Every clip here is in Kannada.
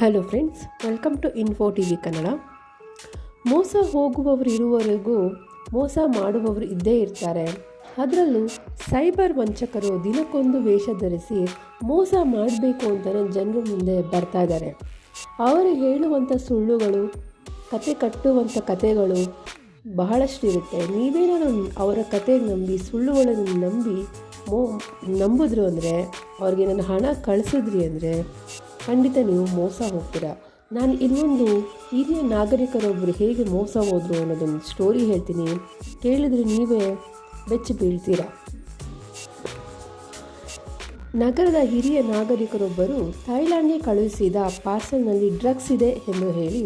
Hello friends welcome to info T V Kannada ಮೋಸ ಹೋಗುವವರು ಇರುವವರೆಗೂ ಮೋಸ ಮಾಡುವವರು ಇದ್ದೇ ಇರ್ತಾರೆ. ಅದರಲ್ಲೂ ಸೈಬರ್ ವಂಚಕರು ದಿನಕ್ಕೊಂದು ವೇಷ ಧರಿಸಿ ಮೋಸ ಮಾಡಬೇಕು ಅಂತಲೇ ಜನರು ಮುಂದೆ ಬರ್ತಾ ಇದ್ದಾರೆ. ಅವರು ಹೇಳುವಂಥ ಸುಳ್ಳುಗಳು, ಕತೆ ಕಟ್ಟುವಂಥ ಕತೆಗಳು ಬಹಳಷ್ಟು ಇರುತ್ತೆ. ನೀವೇನೋ ಅವರ ಕತೆ ನಂಬಿ, ಸುಳ್ಳುಗಳನ್ನು ನಂಬಿ ಮೋ, ನಂಬಿದ್ರು ಅಂದರೆ, ಅವ್ರಿಗೆ ನನ್ನ ಹಣ ಕಳಿಸಿದ್ರಿ ಅಂದರೆ ಖಂಡಿತ ನೀವು ಮೋಸ ಹೋಗ್ತೀರಾ? ನಾನು ಇನ್ನೊಂದು ಹಿರಿಯ ನಾಗರಿಕರೊಬ್ಬರು ಹೇಗೆ ಮೋಸ ಹೋದರು ಅನ್ನೋದೊಂದು ಸ್ಟೋರಿ ಹೇಳ್ತೀನಿ. ಕೇಳಿದರೆ ನೀವೇ ಬೆಚ್ಚಿ ಬೀಳ್ತೀರಾ? ನಗರದ ಹಿರಿಯ ನಾಗರಿಕರೊಬ್ಬರು ಥೈಲ್ಯಾಂಡ್ಗೆ ಕಳುಹಿಸಿದ ಪಾರ್ಸಲ್ನಲ್ಲಿ ಡ್ರಗ್ಸ್ ಇದೆ ಎಂದು ಹೇಳಿ,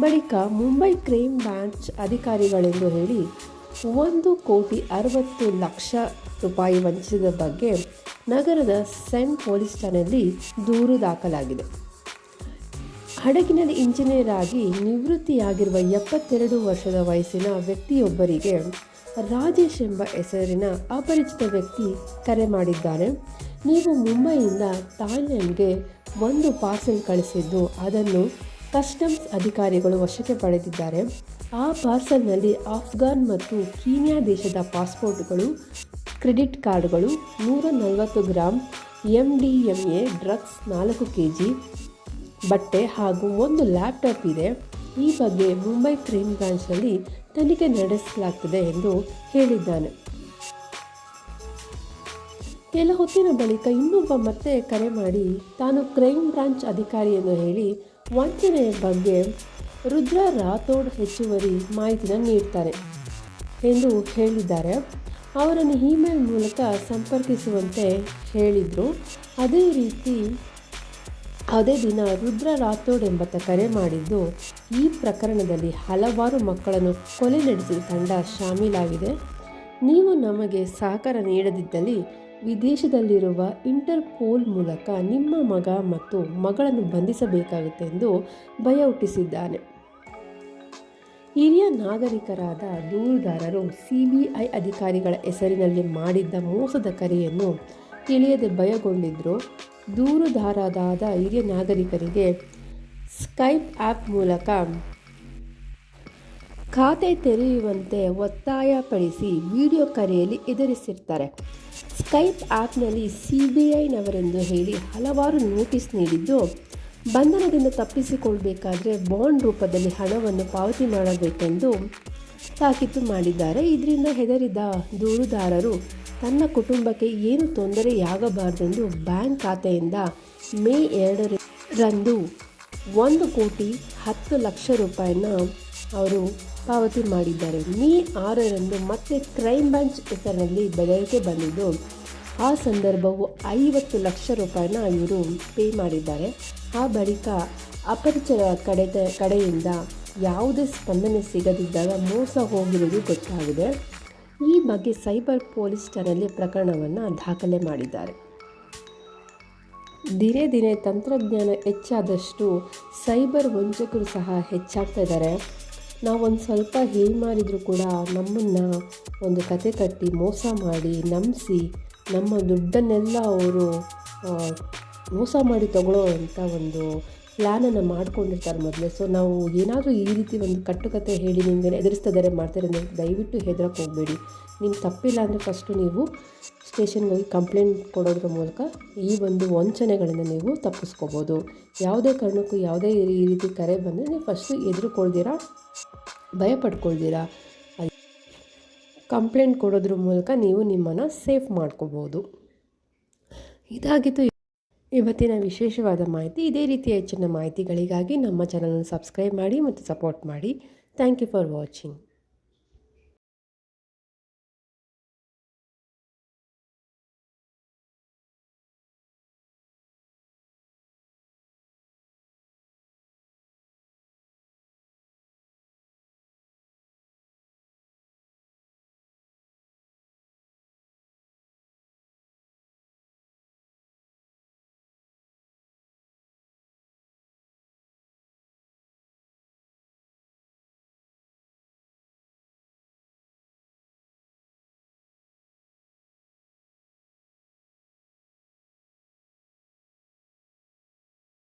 ಬಳಿಕ ಮುಂಬೈ ಕ್ರೈಮ್ ಬ್ರಾಂಚ್ ಅಧಿಕಾರಿಗಳೆಂದು ಹೇಳಿ ಒಂದು ಕೋಟಿ ಅರವತ್ತು ಲಕ್ಷ ರೂಪಾಯಿ ವಂಚಿಸಿದ ಬಗ್ಗೆ ನಗರದ ಸೆಂಟ್ ಪೊಲೀಸ್ ಠಾಣೆಯಲ್ಲಿ ದೂರು ದಾಖಲಾಗಿದೆ. ಹಡಗಿನಲ್ಲಿ ಇಂಜಿನಿಯರ್ ಆಗಿ ನಿವೃತ್ತಿಯಾಗಿರುವ ಎಪ್ಪತ್ತೆರಡು ವರ್ಷದ ವಯಸ್ಸಿನ ವ್ಯಕ್ತಿಯೊಬ್ಬರಿಗೆ ರಾಜೇಶ್ ಎಂಬ ಹೆಸರಿನ ಅಪರಿಚಿತ ವ್ಯಕ್ತಿ ಕರೆ ಮಾಡಿದ್ದಾರೆ. ನೀವು ಮುಂಬೈಯಿಂದ ಥಾಯ್ಲೆಂಡ್ಗೆ ಒಂದು ಪಾರ್ಸೆಲ್ ಕಳಿಸಿದ್ದು ಅದನ್ನು ಕಸ್ಟಮ್ಸ್ ಅಧಿಕಾರಿಗಳು ವಶಕ್ಕೆ ಪಡೆದಿದ್ದಾರೆ. ಆ ಪಾರ್ಸಲ್ನಲ್ಲಿ ಆಫ್ಘಾನ್ ಮತ್ತು ಕೀನ್ಯಾ ದೇಶದ ಪಾಸ್ಪೋರ್ಟ್ಗಳು, ಕ್ರೆಡಿಟ್ ಕಾರ್ಡ್ಗಳು ನೂರ ನಲವತ್ತು gram M D M A drugs ನಾಲ್ಕು ಕೆ ಜಿ ಬಟ್ಟೆ ಹಾಗೂ ಒಂದು ಲ್ಯಾಪ್ಟಾಪ್ ಇದೆ. ಈ ಬಗ್ಗೆ ಮುಂಬೈ ಕ್ರೈಮ್ ಬ್ರಾಂಚ್ನಲ್ಲಿ ತನಿಖೆ ನಡೆಸಲಾಗ್ತದೆ ಎಂದು ಹೇಳಿದ್ದಾನೆ. ಕೆಲ ಹೊತ್ತಿನ ಬಳಿಕ ಇನ್ನೊಬ್ಬ ಮತ್ತೆ ಕರೆ ಮಾಡಿ, ತಾನು ಕ್ರೈಮ್ ಬ್ರಾಂಚ್ ಅಧಿಕಾರಿ ಹೇಳಿ ವಂಚನೆಯ ಬಗ್ಗೆ ರುದ್ರ ರಾಥೋಡ್ ಹೆಚ್ಚುವರಿ ಮಾಹಿತಿನ ನೀಡ್ತಾರೆ ಎಂದು ಹೇಳಿದ್ದಾರೆ. ಅವರನ್ನು ಇಮೇಲ್ ಮೂಲಕ ಸಂಪರ್ಕಿಸುವಂತೆ ಹೇಳಿದರು. ಅದೇ ರೀತಿ ಅದೇ ದಿನ ರುದ್ರ ರಾಥೋಡ್ ಎಂಬತ್ತ ಕರೆ ಮಾಡಿದ್ದು, ಈ ಪ್ರಕರಣದಲ್ಲಿ ಹಲವಾರು ಮಕ್ಕಳನ್ನು ಕೊಲೆ ನಡೆಸಿದ ತಂಡ ಶಾಮೀಲಾಗಿದೆ. ನೀವು ನಮಗೆ ಸಹಕಾರ ನೀಡದಿದ್ದಲ್ಲಿ ವಿದೇಶದಲ್ಲಿರುವ ಇಂಟರ್ಪೋಲ್ ಮೂಲಕ ನಿಮ್ಮ ಮಗ ಮತ್ತು ಮಗಳನ್ನು ಬಂಧಿಸಬೇಕಾಗುತ್ತೆ ಎಂದು ಭಯ ಹುಟ್ಟಿಸಿದ್ದಾನೆ. ಹಿರಿಯ ನಾಗರಿಕರಾದ ದೂರುದಾರರು ಸಿಬಿಐ ಅಧಿಕಾರಿಗಳ ಹೆಸರಿನಲ್ಲಿ ಮಾಡಿದ್ದ ಮೋಸದ ಕರೆಯನ್ನು ತಿಳಿಯದೆ ಭಯಗೊಂಡಿದ್ದರು ದೂರುದಾರರಾದ ಹಿರಿಯ ನಾಗರಿಕರಿಗೆ ಸ್ಕೈಪ್ ಆ್ಯಪ್ ಮೂಲಕ ಖಾತೆ ತೆರೆಯುವಂತೆ ಒತ್ತಾಯಪಡಿಸಿ ವಿಡಿಯೋ ಕರೆಯಲ್ಲಿ ಎದುರಿಸಿರ್ತಾರೆ. ಸ್ಕೈಪ್ ಆ್ಯಪ್ನಲ್ಲಿ ಸಿ ಬಿ ಐನವರೆಂದು ಹೇಳಿ ಹಲವಾರು ನೋಟಿಸ್ ನೀಡಿದ್ದು, ಬಂಧನದಿಂದ ತಪ್ಪಿಸಿಕೊಳ್ಬೇಕಾದ್ರೆ ಬಾಂಡ್ ರೂಪದಲ್ಲಿ ಹಣವನ್ನು ಪಾವತಿ ಮಾಡಬೇಕೆಂದು ತಾಕೀತು ಮಾಡಿದ್ದಾರೆ. ಇದರಿಂದ ಹೆದರಿದ ದೂರುದಾರರು, ತನ್ನ ಕುಟುಂಬಕ್ಕೆ ಏನು ತೊಂದರೆಯಾಗಬಾರದೆಂದು ಬ್ಯಾಂಕ್ ಖಾತೆಯಿಂದ ಮೇ ಎರಡರಂದು ಒಂದು ಕೋಟಿ ಹತ್ತು ಲಕ್ಷ ರೂಪಾಯಿನ ಅವರು ಪಾವತಿ ಮಾಡಿದ್ದಾರೆ. ಮೇ ಆರರಂದು ಮತ್ತೆ ಕ್ರೈಮ್ ಬ್ರಾಂಚ್ ಹೆಸರಿನಲ್ಲಿ ಬೆದರಿಕೆ ಬಂದಿದ್ದು, ಆ ಸಂದರ್ಭವು ಐವತ್ತು ಲಕ್ಷ ರೂಪಾಯಿನ ಇವರು ಪೇ ಮಾಡಿದ್ದಾರೆ. ಆ ಬಳಿಕ ಅಪರಿಚರ ಕಡೆ ಕಡೆಯಿಂದ ಯಾವುದೇ ಸ್ಪಂದನೆ ಸಿಗದಿದ್ದಾಗ ಮೋಸ ಹೋಗಿರುವುದು ಗೊತ್ತಾಗಿದೆ. ಈ ಬಗ್ಗೆ ಸೈಬರ್ ಪೊಲೀಸ್ ಠಾಣೆಯಲ್ಲಿ ಪ್ರಕರಣವನ್ನು ದಾಖಲೆ ಮಾಡಿದ್ದಾರೆ. ದಿನೇ ದಿನೇ ತಂತ್ರಜ್ಞಾನ ಹೆಚ್ಚಾದಷ್ಟು ಸೈಬರ್ ವಂಚಕರು ಸಹ ಹೆಚ್ಚಾಗ್ತಾ ಇದ್ದಾರೆ. ನಾವೊಂದು ಸ್ವಲ್ಪ ಹೇಳಿ ಮಾಡಿದರೂ ಕೂಡ ನಮ್ಮನ್ನು ಒಂದು ಕತೆ ಕಟ್ಟಿ ಮೋಸ ಮಾಡಿ, ನಂಬಿಸಿ, ನಮ್ಮ ದುಡ್ಡನ್ನೆಲ್ಲ ಅವರು ಮೋಸ ಮಾಡಿ ತಗೊಳ್ಳೋ ಅಂಥ ಒಂದು ಪ್ಲ್ಯಾನನ್ನು ಮಾಡ್ಕೊಂಡಿರ್ತಾರೆ ಮೊದಲೇ. ಸೊ ನಾವು ಏನಾದರೂ ಈ ರೀತಿ ಒಂದು ಕಟ್ಟುಕತೆ ಹೇಳಿ ನಿಮಗೆ ಎದುರಿಸ್ತಿದ್ದಾರೆ ಮಾಡ್ತಾರೆ ಅಂದರೆ ದಯವಿಟ್ಟು ಹೆದರಕ್ಕೆ ಹೋಗಬೇಡಿ. ನಿಮ್ಮ ತಪ್ಪಿಲ್ಲ ಅಂದರೆ ಫಸ್ಟು ನೀವು ಸ್ಟೇಷನ್ಗೆ ಹೋಗಿ ಕಂಪ್ಲೇಂಟ್ ಕೊಡೋದ್ರ ಮೂಲಕ ಈ ಒಂದು ವಂಚನೆಗಳನ್ನು ನೀವು ತಪ್ಪಿಸ್ಕೋಬೋದು. ಯಾವುದೇ ಕಾರಣಕ್ಕೂ ಯಾವುದೇ ಈ ರೀತಿ ಕರೆ ಬಂದರೆ ನೀವು ಫಸ್ಟು ಎದುರುಕೊಳ್ದಿರಾ ಭಯ ಪಡ್ಕೊಳ್ದಿರಾ ಕಂಪ್ಲೇಂಟ್ ಕೊಡೋದ್ರ ಮೂಲಕ ನೀವು ನಿಮ್ಮನ್ನು ಸೇಫ್ ಮಾಡ್ಕೋಬೋದು. ಇದಾಗಿತ್ತು ಇವತ್ತಿನ ವಿಶೇಷವಾದ ಮಾಹಿತಿ. ಇದೇ ರೀತಿಯ ಹೆಚ್ಚಿನ ಮಾಹಿತಿಗಳಿಗಾಗಿ ನಮ್ಮ ಚಾನಲನ್ನು ಸಬ್ಸ್ಕ್ರೈಬ್ ಮಾಡಿ ಮತ್ತು ಸಪೋರ್ಟ್ ಮಾಡಿ. Thank you for watching.